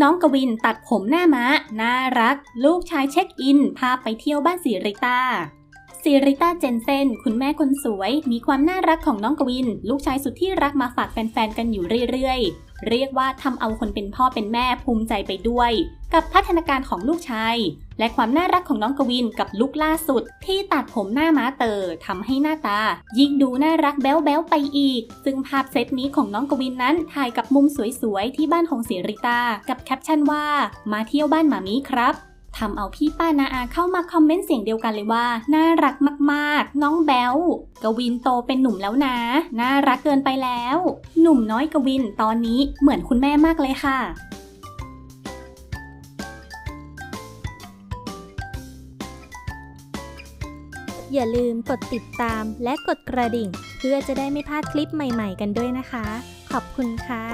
น้องกวินตัดผมหน้าม้า น่ารัก ลูกชายเช็คอิน พาไปเที่ยวบ้านสิริตาสิริตาเจนเซน คุณแม่คนสวย มีความน่ารักของน้องกวิน ลูกชายสุดที่รักมาฝากแฟนๆ กันอยู่เรื่อยๆ เรียกว่าทำเอาคนเป็นพ่อเป็นแม่ภูมิใจไปด้วย กับพัฒนาการของลูกชายและความน่ารักของน้องกวินกับลุกล่าสุด ที่ตัดผมหน้าม้าเตอทำให้หน้าตา ยิ่งดูน่ารักแบ๊วแบ๊วๆไปอีก ซึ่งภาพเซตนี้ของน้องกวินนั้นถ่ายกับมุมสวยๆที่บ้านของสิริตา กับแคปชั่นว่า มาเที่ยวบ้านหมามีครับ ทำเอาพี่ป้านาอาเข้ามาคอมเมนต์เสียงเดียวกันเลยว่า น่ารักมากๆ น้องแบ๊วกวินโตเป็นหนุ่มแล้วนะ น่ารักเกินไปแล้ว หนุ่มน้อยกวินตอนนี้เหมือนคุณแม่มากเลยค่ะอย่าลืมกดติดตามและกดกระดิ่ง เพื่อจะได้ไม่พลาดคลิปใหม่ๆกันด้วยนะคะ ขอบคุณค่ะ